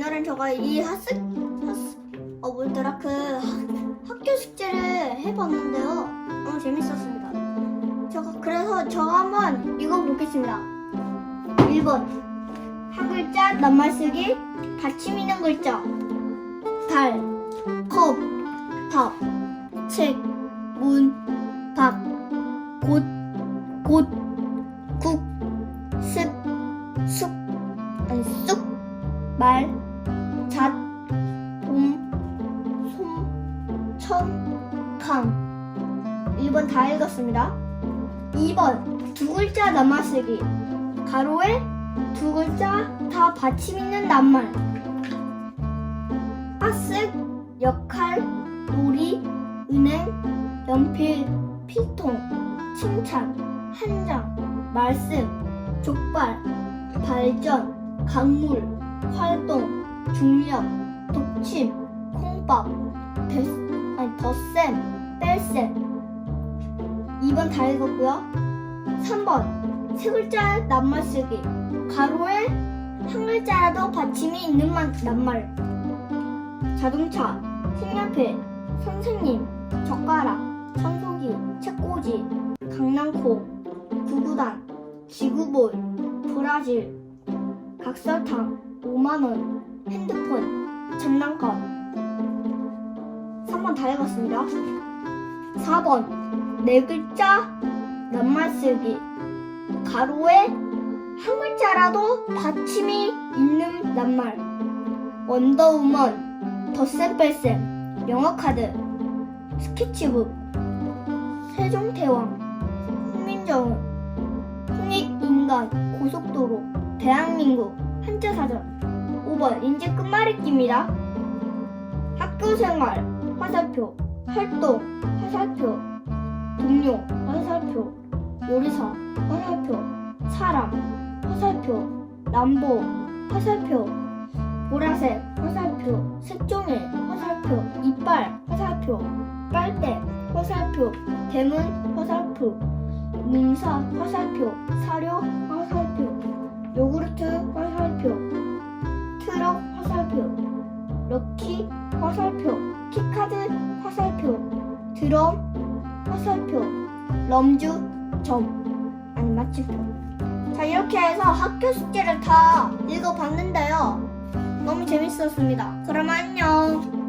오늘은 제가 이 하스, 하스 어 뭐더라 그 학- 학교 숙제를 해봤는데요. 너무 재밌었습니다. 제가 그래서 저 한번 읽어보겠습니다. 1번 한 글자 낱말 쓰기 받침 있는 글자 달, 컵, 밥, 책, 문, 밥, 곳, 곳, 국, 습, 숙, 아니 쑥, 말, 잣, 봄, 솜, 천, 강. 1번 다 읽었습니다. 2번 두 글자 낱말쓰기. 가로에 두 글자 다 받침 있는 낱말. 아쓱, 역할, 놀이, 은행, 연필, 필통, 칭찬, 한장, 말씀, 족발, 발전, 강물, 활동, 중력, 독침, 콩밥, 대, 아니, 덧셈, 뺄셈. 2번 다 읽었고요. 3번. 세 글자 낱말 쓰기. 가로에 한 글자라도 받침이 있는 만- 낱말. 자동차, 색연필, 선생님, 젓가락, 청소기, 책꽂이, 강낭콩, 구구단, 지구볼, 브라질, 각설탕, 5만원, 핸드폰, 장난감. 3번 다 읽었습니다. 4번 네 글자 낱말 쓰기. 가로에 한 글자라도 받침이 있는 낱말. 원더우먼 덧셈뺄셈 영어카드 스케치북 세종대왕 홍민정음 홍익인간 고속도로 대한민국 한자사전 5번 인지 끝말잇기입니다. 학교생활 화살표 활동 화살표 동료 화살표 요리사 화살표 사람 화살표 람보 화살표 보라색 화살표 색종이 화살표 이빨 화살표 빨대 화살표 대문 화살표 문사 화살표 사료 화살표 요구르트 화살표 드럼 화살표 럼주 점. 아니 마침표 자 이렇게 해서 학교 숙제를 다 읽어봤는데요. 너무 재밌었습니다. 그럼 안녕